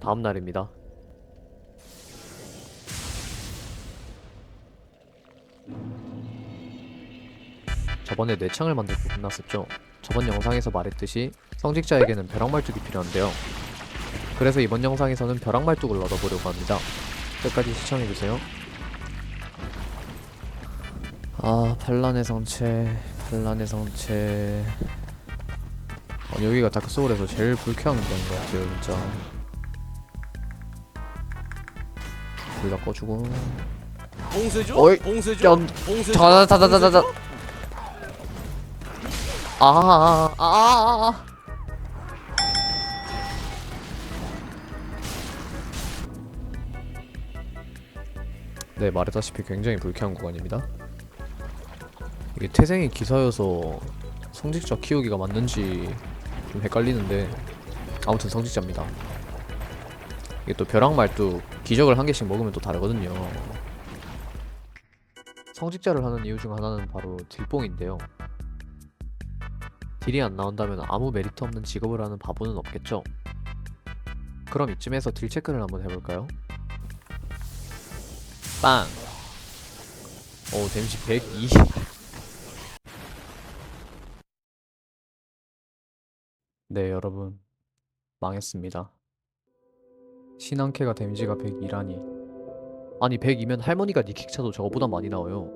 다음 날입니다. 저번에 뇌창을 만들고 끝났었죠. 저번 영상에서 말했듯이 성직자에게는 벼락말뚝이 필요한데요. 그래서 이번 영상에서는 벼락말뚝을 얻어보려고 합니다. 끝까지 시청해주세요. 아, 반란의 성체, 반란의 성체. 어, 여기가 다크소울에서 제일 불쾌한 데인 것 같아요, 진짜. 불다 꺼주고. 봉쇄죠? 어이, 봉쇄죠? 전- 봉쇄죠? 자자자자자자. 아, 아, 아, 아, 아. 네, 말했다시피 굉장히 불쾌한 구간입니다. 이게 태생이 기사여서 성직자 키우기가 맞는지 좀 헷갈리는데 아무튼 성직자입니다. 이게 또 벼락 말뚝 기적을 한 개씩 먹으면 또 다르거든요. 성직자를 하는 이유 중 하나는 바로 딜뽕인데요. 딜이 안 나온다면 아무 메리트 없는 직업을 하는 바보는 없겠죠. 그럼 이쯤에서 딜 체크를 한번 해볼까요? 빵! 오 데미지 102 네 여러분 망했습니다 신앙캐가 데미지가 102라니. 아니 100이면 할머니가 니킥 차도 저거보다 많이 나와요.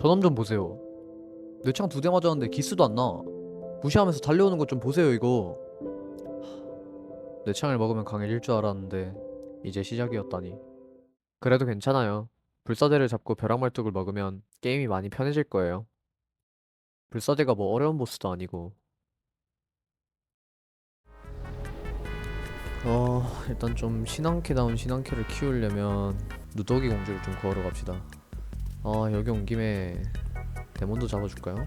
저놈 좀 보세요. 뇌창 두 대 맞았는데 기스도 안나. 무시하면서 달려오는 것 좀 보세요 이거. 하, 뇌창을 먹으면 강해질 줄 알았는데 이제 시작이었다니. 그래도 괜찮아요. 불사대를 잡고 벼락말뚝을 먹으면 게임이 많이 편해질 거예요. 불사대가 뭐 어려운 보스도 아니고 어 일단 좀 신앙캐다운 신앙캐를 키우려면 누더기 공주를 좀 구하러 갑시다 아 여기 온 김에 데몬도 잡아줄까요?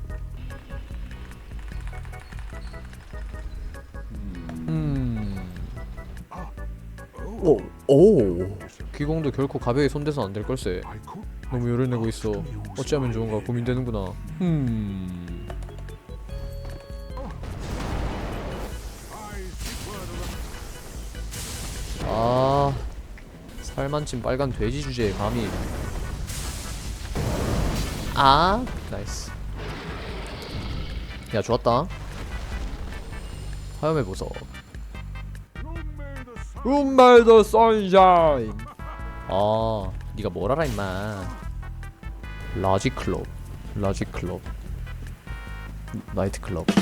음. 오, 오. 귀공도 결코 가벼이 손대서 안될 걸세. 너무 열을 내고 있어. 어찌하면 좋은가 고민되는구나. 음. 살만친 빨간 돼지 주제에 감히. 아, 나이스. 야, 좋았다. 화염의 보석. Room the sunshine. 아, 네가 뭘 알아 임마. 라지 클럽, 라지 클럽, 나이트 클럽.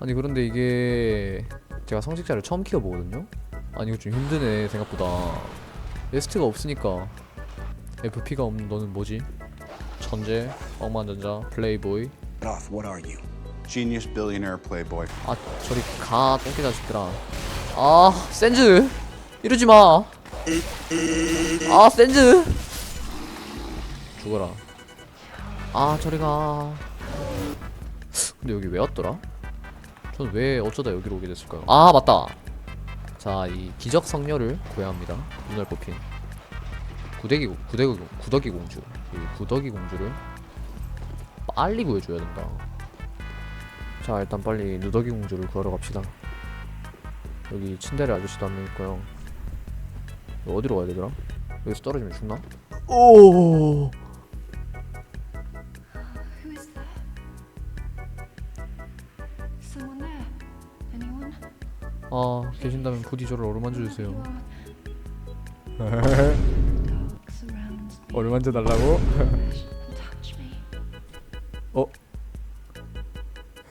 아니 그런데 이게 제가 성직자를 처음 키워보거든요. 아니 이거 좀 힘드네 생각보다. 에스트가 없으니까 FP가 없는 너는 뭐지? 천재, 억만전자, 플레이보이. Off, what are you? Genius, billionaire, playboy. 아 저리 가 똥개 자식들아 아 센즈 이러지 마 아 센즈 죽어라 아 저리 가 근데 여기 왜 왔더라? 전 왜 어쩌다 여기로 오게 됐을까요? 아 맞다! 자 이 기적 성녀를 구해야 합니다. 눈을 뽑힌 구대기 구대기 구더기 공주. 이 구더기 공주를 빨리 구해줘야 된다. 자 일단 빨리 누더기 공주를 구하러 갑시다. 여기 친데레 아저씨도 한 명 있고요. 어디로 가야 되더라? 여기서 떨어지면 죽나? 오 아 계신다면 부디 저를 어루만져 주세요. 어루만져 달라고? Me.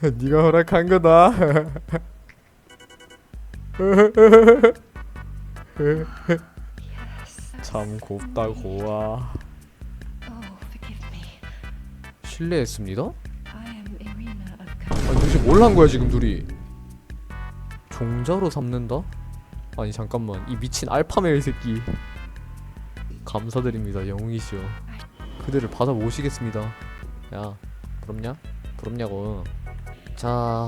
네가 허락한 거다. 참 곱다 고와 Oh. 실례했습니다? 아니 도대체 뭘 한 거야 지금 둘이 종자로 삼는다? 아니 잠깐만. 이 미친 알파메일 새끼. 감사드립니다 영웅이시여 그대를 받아 모시겠습니다. 야 부럽냐? 부럽냐고. 자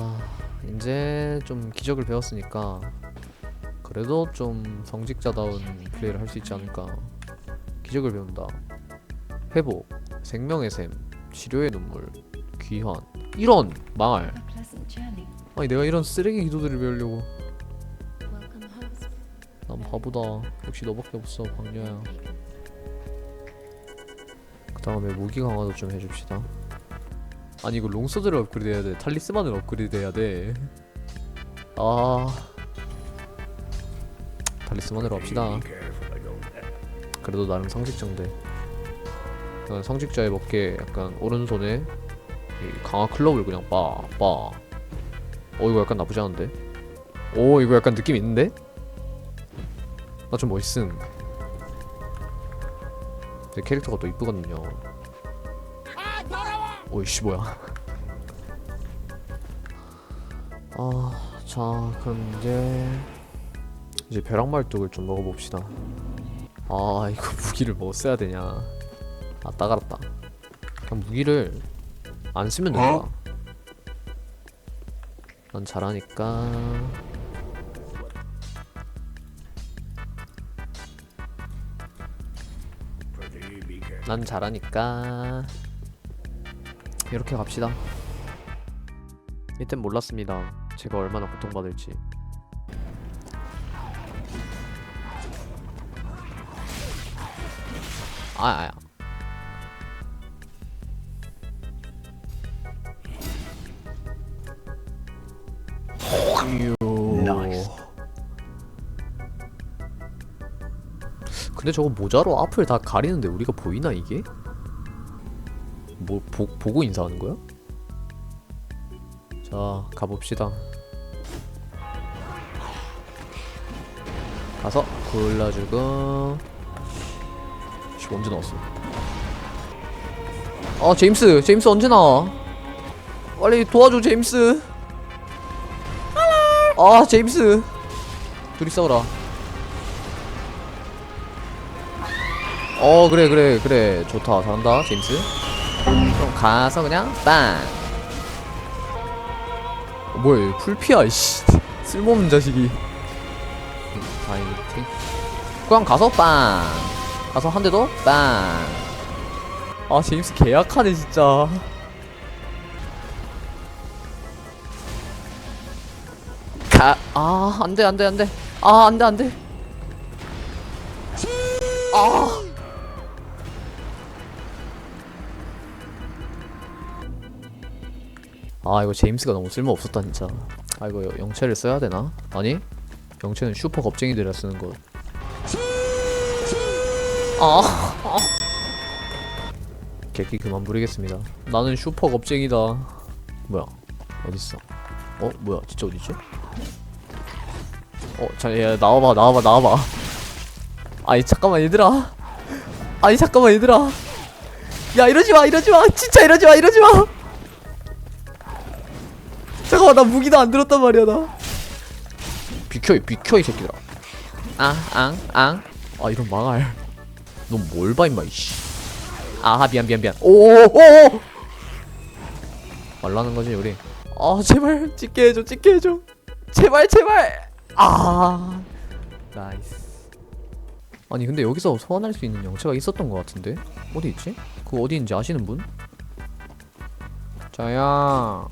이제 좀 기적을 배웠으니까 그래도 좀 성직자다운 플레이를 할 수 있지 않을까. 기적을 배운다. 회복 생명의 샘 치료의 눈물 귀환. 이런 망할. 아니 내가 이런 쓰레기 기도들을 배우려고. 난 바보다. 역시 너밖에 없어 광녀야. 그 다음에 무기 강화도 좀 해줍시다. 아니 이거 롱서드를 업그레이드 해야 돼. 탈리스만을 업그레이드 해야 돼아. 탈리스만으로 합시다. 그래도 나름 상식자인데 약간 상식자의 먹게 약간 오른손에 이 강화 클럽을 그냥 빠빠 어 이거 약간 나쁘지 않은데 오 이거 약간 느낌 있는데 나 좀 멋있음. 제 캐릭터가 또 이쁘거든요. 오이씨 뭐야? 아, 자 그럼 이제 이제 벼락말뚝을 좀 먹어봅시다. 아 이거 무기를 먹었어야 되냐? 아 따가랐다. 그냥 무기를 안 쓰면 된다. 난 잘하니까. 난 잘하니까. 이렇게 갑시다. 이땐 몰랐습니다. 제가 얼마나 고통받을지. 아야 근데 저거 모자로 앞을 다 가리는데 우리가 보이나 이게? 뭐 보, 보고 인사하는 거야? 자 가봅시다. 가서 골라주고. 씨 언제 나왔어? 아 제임스 제임스 언제 나와? 빨리 도와줘 제임스. 아 제임스. 둘이 싸워라 어 그래 그래 그래. 좋다. 잘한다 제임스. 그럼 가서 그냥 빵! 어, 뭐야 얘 풀피야 이씨. 쓸모없는 자식이. 다이니티 그냥 가서 빵! 가서 한 대도 빵아 제임스 계약하네 진짜. 가 아 안돼 안돼 안돼. 아 안돼 안돼 아 이거 제임스가 너무 쓸모 없었다 진짜. 아 이거 영체를 써야 되나? 아니 영체는 슈퍼 겁쟁이들이라 쓰는 거. 아, 아. 개끼 그만 부리겠습니다. 나는 슈퍼 겁쟁이다. 뭐야? 어딨어? 어 뭐야? 진짜 어디지? 어, 자, 야, 나와봐, 나와봐, 나와봐. 아니 잠깐만 얘들아. 아니 잠깐만 얘들아. 야 이러지 마, 이러지 마, 진짜 이러지 마, 이러지 마. 잠깐만 나 무기도 안 들었단 말이야 나. 비켜 비켜 이 새끼들아. 앙앙앙. 아 이런 망할. 넌뭘 봐 임마 이씨. 아하 미안 미안 미안. 오오오 말라는 거지 우리. 아 제발 찍게 해줘 찍게 해줘. 제발 제발! 아. 나이스. 아니 근데 여기서 소환할 수 있는 영체가 있었던 것 같은데? 어디 있지? 그거 어디인지 아시는 분? 자야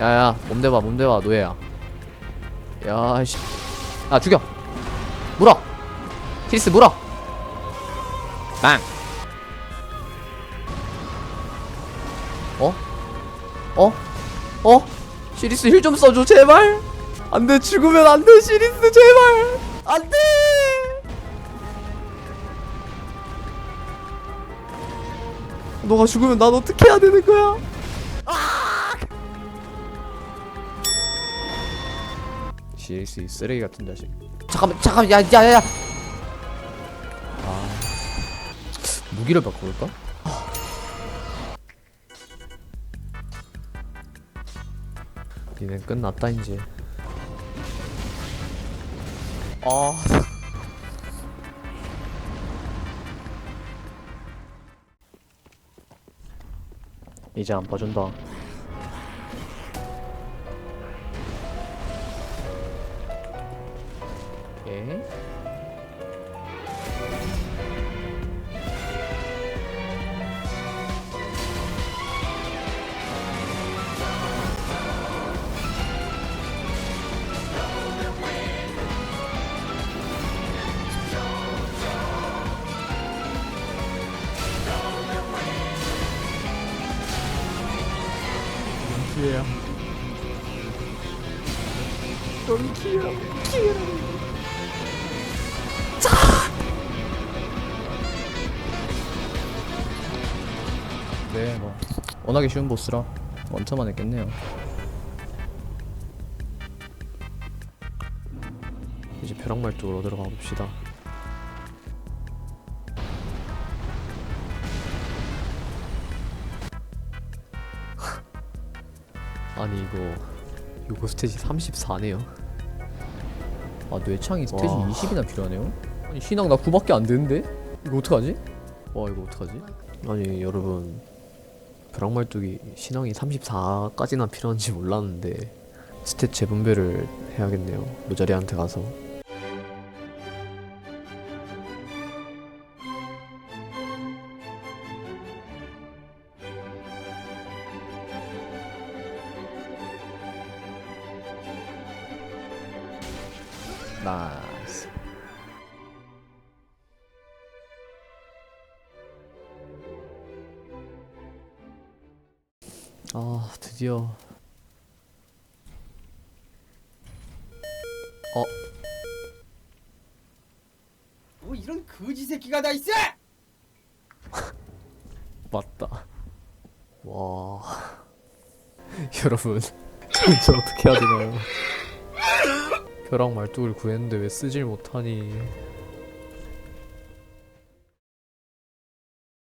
야야 몸대봐 몸대봐 노예야. 야씨. 아 죽여. 물어. 키리스 물어. 빵. 어? 어? 어? 시리스 힐 좀 써줘 제발. 안돼 죽으면 안돼 시리스 제발. 안돼! 너가 죽으면 난 어떻게 해야 되는 거야 이 쓰레기 같은 자식. 잠깐만, 잠깐, 야, 야, 야. 아, 무기를 바꿔볼까? 니네 끝났다 이제. 아. 이제 안 봐준다. 中气啊！中气啊！ 예. 네, 뭐 워낙에 쉬운 보스라 원터만 했겠네요. 이제 벼락말뚝으로 들어가 봅시다. 아니 이거 요거 스테이지 34네요. 아 뇌창이 스테이지 와. 20이나 필요하네요. 아니 신앙 나 9밖에 안 되는데? 이거 어떡하지? 와 이거 어떡하지? 아니 여러분 벼락말뚝이 신앙이 34까지나 필요한지 몰랐는데 스탯 재분배를 해야겠네요. 모자리한테 가서. 나 아 드디어 어 뭐 이런 거지 새끼가 다 있어! 맞다. 와 여러분 저 어떻게 해야 되나요? 벼락 말뚝을 구했는데 왜 쓰질 못하니?